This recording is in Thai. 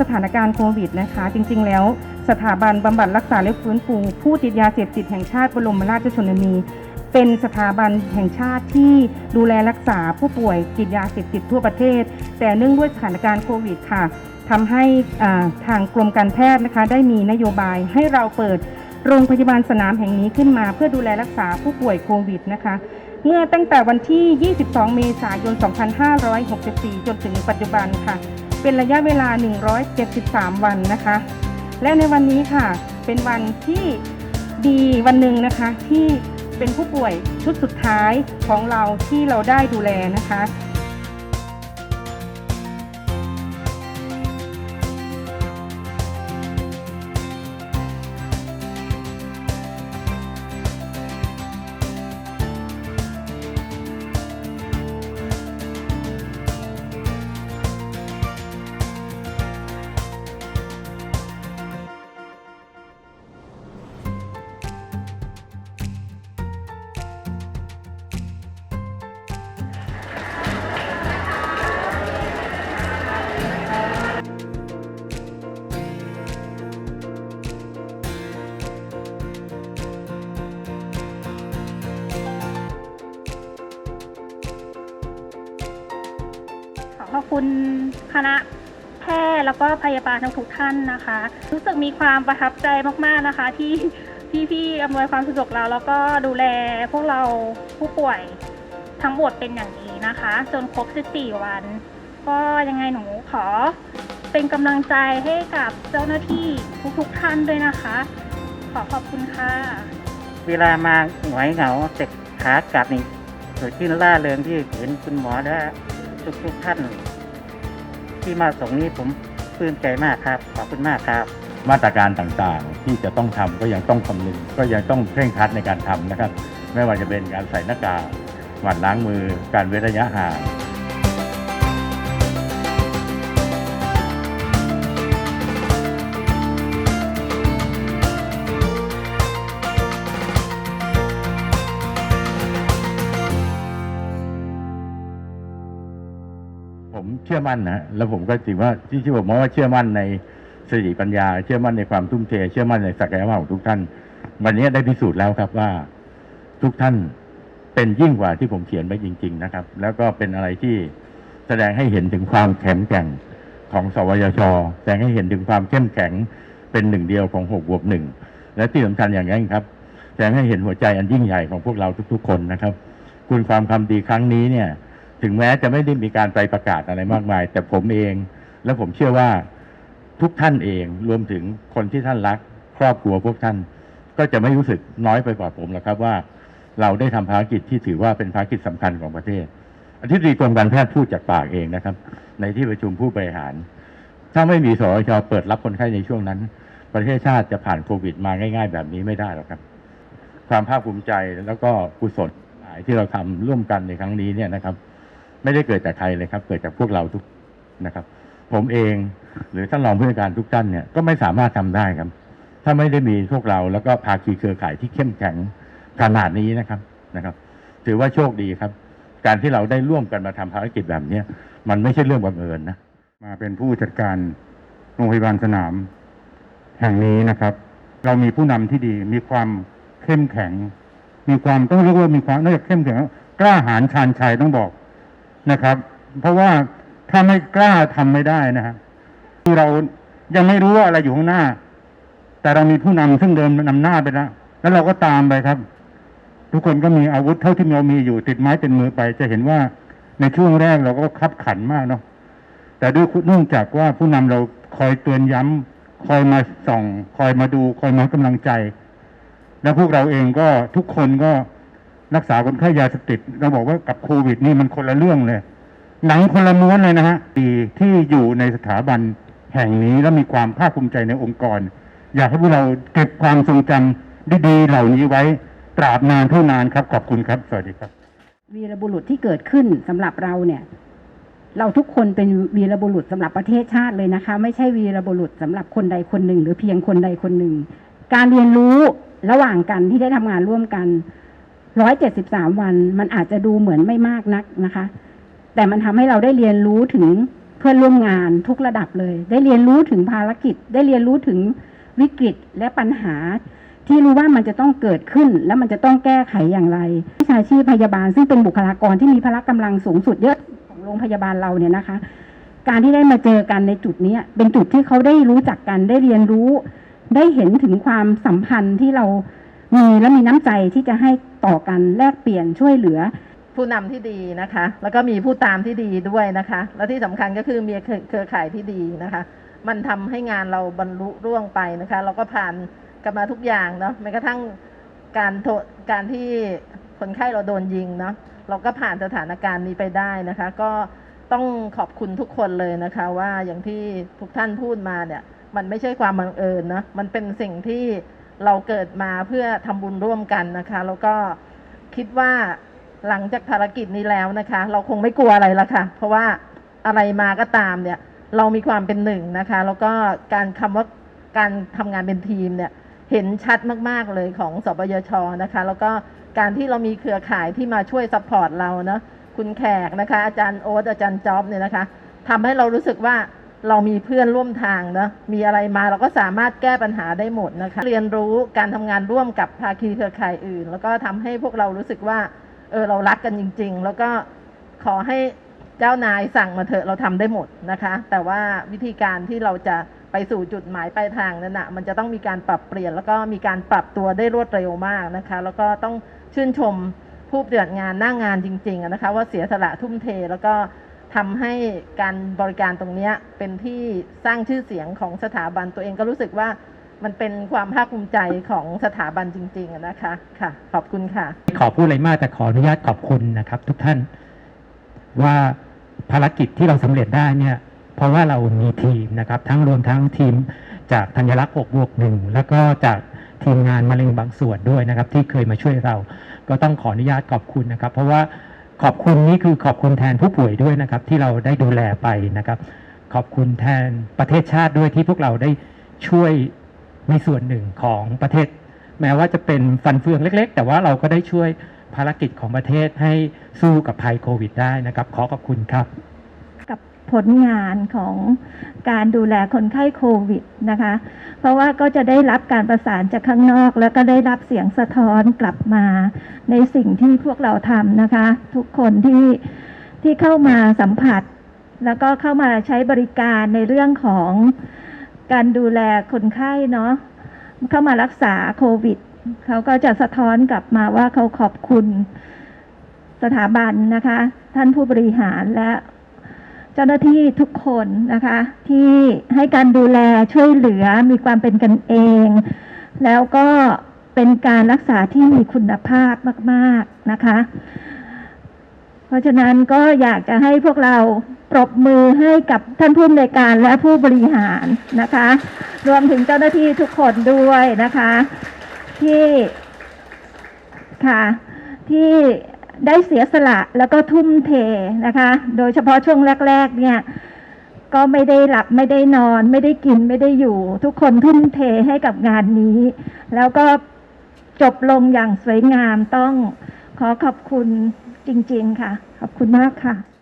สถานการณ์โควิดนะคะ จริงๆ แล้วสถาบันบำบัดรักษาและฟื้นฟู ผู้ติดยาเสพติดแห่งชาติบรมราชชนนี เป็นสถาบันแห่งชาติที่ดูแลรักษาผู้ป่วยติดยาเสพติดทั่วประเทศ แต่เนื่องด้วยสถานการณ์โควิดค่ะทำให้ทางกรมการแพทย์นะคะ ได้มีนโยบายให้เราเปิดโรงพยาบาลสนามแห่งนี้ขึ้นมา เพื่อดูแลรักษาผู้ป่วยโควิดนะคะเมื่อตั้งแต่วันที่ 22 เมษายน 2564 จนถึงปัจจุบันค่ะ เป็นระยะเวลา 173 วันนะคะ และในวันนี้ค่ะ เป็นวันที่ดีวันหนึ่งนะคะที่เป็นผู้ป่วยชุดสุดท้ายของเราที่เราได้ดูแลนะคะ ขอบคุณคณะแพทย์แล้วก็พยาบาลทุกท่านนะคะ รู้สึกมีความประทับใจมากๆนะคะ ที่พี่ๆอำนวยความสะดวกเรา แล้วก็ดูแลพวกเราผู้ป่วยทั้งหมดเป็นอย่างดีนะคะ จนครบ 14 วัน ก็ยังไงหนูขอเป็นกำลังใจให้กับเจ้าหน้าที่ทุกๆท่านด้วยนะคะ ขอขอบคุณค่ะ เวลามาหงอยเหงาแต่ขากลับนี่สดชื่นล่าเริงที่เห็นคุณหมอและ ทุกทุกๆท่าน ที่มาส่งนี้ผมปลื้มใจมากครับ ขอบคุณมากครับ มาตรการต่างๆ ที่จะต้องทำก็ยังต้องคำนึงก็ยังต้องเคร่งครัดในการทำนะครับ ไม่ว่าจะเป็นการใส่หน้ากากหมั่นล้างมือการเว้นระยะห่าง เชื่อมั่นนะแล้วผมก็ถือว่าที่ที่ผมมองว่าเชื่อมั่นในสติปัญญา เชื่อมั่นในความทุ่มเท เชื่อมั่นในศักยภาพของทุกท่าน วันนี้ได้พิสูจน์แล้วครับว่าทุกท่านเป็นยิ่งกว่าที่ผมเขียนไว้จริง ๆ นะครับ แล้วก็เป็นอะไรที่แสดงให้เห็นถึงความแข็งแกร่งของสวยช แสดงให้เห็นถึงความเข้มแข็งเป็นหนึ่งเดียวของหกบวกหนึ่งและที่สำคัญอย่างยิ่งครับ แสดงให้เห็นหัวใจอันยิ่งใหญ่ของพวกเราทุก ๆ คนนะครับ คุณความควาดีครั้งนี้เนี่ย ถึงแม้จะไม่ได้มีการไปประกาศอะไรมากมาย แต่ผมเอง และผมเชื่อว่าทุกท่านเองรวมถึงคนที่ท่านรัก ครอบครัวพวกท่าน ก็จะไม่รู้สึกน้อยไปกว่าผมหรอกครับว่า เราได้ทำภารกิจที่ถือว่าเป็นภารกิจสำคัญของประเทศอธิบดีกรมการแพทย์พูดจากปากเองนะครับ ในที่ประชุมผู้บริหาร ถ้าไม่มีสอชเปิดรับคนไข้ในช่วงนั้น ประเทศชาติจะผ่านโควิดมาง่ายๆ แบบนี้ไม่ได้หรอกครับ ความภาคภูมิใจแล้วก็กุศลหลายที่เราทำร่วมกันในครั้งนี้เนี่ยนะครับ ไม่ได้เกิดจากใครเลยครับ เกิดจากพวกเราทุกนะครับ ผมเองหรือท่านรองผู้การทุกท่านเนี่ยก็ไม่สามารถทำได้ครับ ถ้าไม่ได้มีพวกเราแล้วก็ภาคีเครือข่ายที่เข้มแข็งขนาดนี้นะครับนะครับ ถือว่าโชคดีครับ การที่เราได้ร่วมกันมาทำภารกิจแบบเนี้ยมันไม่ใช่เรื่องบังเอิญนะมาเป็นผู้จัดการโรงพยาบาลสนาม แห่งนี้นะครับ เรามีผู้นำที่ดี มีความเข้มแข็ง มีความต้องเรียกว่ามีความนอกจากเข้มแข็งแล้วกล้าหาญชาญชัยต้องบอก นะครับ เพราะว่าถ้าไม่กล้าทำไม่ได้นะฮะคือเรายังไม่รู้ว่าอะไรอยู่ข้างหน้า แต่เรามีผู้นำซึ่งเดินนำหน้าไปแล้วแล้วเราก็ตามไปครับ ทุกคนก็มีอาวุธเท่าที่เรามีอยู่ติดไม้ติดมือไป จะเห็นว่าในช่วงแรกเราก็คับขันมากเนาะแต่ด้วยเนื่องจากว่าผู้นำเราคอยเตือนย้ำคอยมาส่อง คอยมาดู คอยมาให้กำลังใจ และพวกเราเองก็ทุกคนก็ รักษาคนไข้ยาเสพติดเราบอกว่ากับโควิดนี่มันคนละเรื่องเลยหนังคนละม้วนเลยนะฮะดีที่อยู่ในสถาบันแห่งนี้และมีความภาคภูมิใจในองค์กร อยากให้พวกเราเก็บความทรงจำดีๆเหล่านี้ไว้ตราบนานเท่านานครับ ขอบคุณครับ สวัสดีครับ วีรบุรุษที่เกิดขึ้นสำหรับเราเนี่ย เราทุกคนเป็นวีรบุรุษสำหรับประเทศชาติเลยนะคะ ไม่ใช่วีรบุรุษสำหรับคนใดคนหนึ่ง หรือเพียงคนใดคนหนึ่ง การเรียนรู้ระหว่างกันที่ได้ทำงานร่วมกัน ร้อยเจ็ดสิบสามวัน มันอาจจะดูเหมือนไม่มากนักนะคะ แต่มันทำให้เราได้เรียนรู้ถึงพพื่อนร่วมงานทุกระดับเลย ได้เรียนรู้ถึงภารกิจ ได้เรียนรู้ถึงวิกฤตและปัญหา ที่รู้ว่ามันจะต้องเกิดขึ้น แล้วมันจะต้องแก้ไขอย่างไรวิชาชีพพยาบาล ซึ่งเป็นบุคลากรที่มีพละกำลังสูงสุดเยอะของโรงพยาบาลเราเนี่ยนะคะ การที่ได้มาเจอกันในจุดนี้เป็นจุดที่เขาได้รู้จักกันได้เรียนรู้ ได้เห็นถึงความสัมพันธ์ที่เรา มีและมีน้ำใจที่จะให้ต่อกันแลกเปลี่ยนช่วยเหลือ ผู้นำที่ดีนะคะ แล้วก็มีผู้ตามที่ดีด้วยนะคะ แล้วที่สำคัญก็คือมีเครือข่ายที่ดีนะคะ มันทำให้งานเราบรรลุร่วงไปนะคะ เราก็ผ่านกันมาทุกอย่างเนาะแม้กระทั่งการโทการที่คนไข้เราโดนยิงเนาะเราก็ผ่านสถานการณ์นี้ไปได้นะคะ ก็ต้องขอบคุณทุกคนเลยนะคะ ว่าอย่างที่ทุกท่านพูดมาเนี่ย มันไม่ใช่ความบังเอิญนะมันเป็นสิ่งที่ เราเกิดมาเพื่อทำบุญร่วมกันนะคะ แล้วก็คิดว่าหลังจากภารกิจนี้แล้วนะคะ เราคงไม่กลัวอะไรละค่ะ เพราะว่าอะไรมาก็ตามเนี่ย เรามีความเป็นหนึ่งนะคะ แล้วก็การคำว่าการทำงานเป็นทีมเนี่ยเห็นชัดมาก ๆ เลยของสปยชนะคะ แล้วก็การที่เรามีเครือข่ายที่มาช่วยซัพพอร์ตเราเนาะคุณแขกนะคะ อาจารย์โอ๊ตอาจารย์จ๊อบเนี่ยนะคะทำให้เรารู้สึกว่า เรามีเพื่อนร่วมทางเนาะมีอะไรมาเราก็สามารถแก้ปัญหาได้หมดนะคะ เรียนรู้การทำงานร่วมกับภาคีเครือข่ายอื่น แล้วก็ทำให้พวกเรารู้สึกว่าเออเรารักกันจริง ๆ แล้วก็ขอให้เจ้านายสั่งมาเถอะเราทำได้หมดนะคะ แต่ว่าวิธีการที่เราจะไปสู่จุดหมายปลายทางนั้นนะมันจะต้องมีการปรับเปลี่ยน แล้วก็มีการปรับตัวได้รวดเร็วมากนะคะ แล้วก็ต้องชื่นชมผู้ปฏิบัติงานหน้างงานจริงๆนะคะ ว่าเสียสละทุ่มเทแล้วก็ ทำให้การบริการตรงนี้เป็นที่สร้างชื่อเสียงของสถาบันตัวเองก็รู้สึกว่ามันเป็นความภาคภูมิใจของสถาบันจริงๆนะคะค่ะ ขอบคุณค่ะ ขอพูดอะไรมากแต่ขออนุญาตขอบคุณนะครับ ทุกท่านว่าภารกิจที่เราสำเร็จได้เนี่ย เพราะว่าเรามีทีมนะครับ ทั้งรวมทั้งทีมจากธัญรักษณ์6บวกหนึ่งแล้วก็จากทีมงานมะเร็งบางส่วนด้วยนะครับ ที่เคยมาช่วยเรา ก็ต้องขออนุญาตขอบคุณนะครับ เพราะว่า ขอบคุณนี้คือขอบคุณแทนผู้ป่วยด้วยนะครับ ที่เราได้ดูแลไปนะครับ ขอบคุณแทนประเทศชาติด้วยที่พวกเราได้ช่วยในส่วนหนึ่งของประเทศ แม้ว่าจะเป็นฟันเฟืองเล็ก ๆ แต่ว่าเราก็ได้ช่วยภารกิจของประเทศให้สู้กับภัยโควิดได้นะครับ ขอขอบคุณครับกับ ผลงานของการดูแลคนไข้โควิดนะคะ เพราะว่าก็จะได้รับการประสานจากข้างนอก แล้วก็ได้รับเสียงสะท้อนกลับมา ในสิ่งที่พวกเราทำนะคะ ทุกคนที่ที่เข้ามาสัมผัส แล้วก็เข้ามาใช้บริการในเรื่องของการดูแลคนไข้เนาะเข้ามารักษาโควิดเขาก็จะสะท้อนกลับมาว่าเขาขอบคุณสถาบันนะคะ ท่านผู้บริหารและ เจ้าหน้าที่ทุกคนนะคะ ที่ให้การดูแลช่วยเหลือมีความเป็นกันเอง แล้วก็เป็นการรักษาที่มีคุณภาพมากๆนะคะ เพราะฉะนั้นก็อยากจะให้พวกเราปรบมือให้กับท่านผู้อำนวยการและผู้บริหารนะคะ รวมถึงเจ้าหน้าที่ทุกคนด้วยนะคะ ที่ค่ะที่ ได้เสียสละแล้วก็ทุ่มเทนะคะ โดยเฉพาะช่วงแรก ๆ เนี่ยก็ไม่ได้หลับไม่ได้นอน ไม่ได้กินไม่ได้อยู่ ทุกคนทุ่มเทให้กับงานนี้ แล้วก็จบลงอย่างสวยงามต้องขอขอบคุณจริง ๆ ค่ะ ขอบคุณมากค่ะ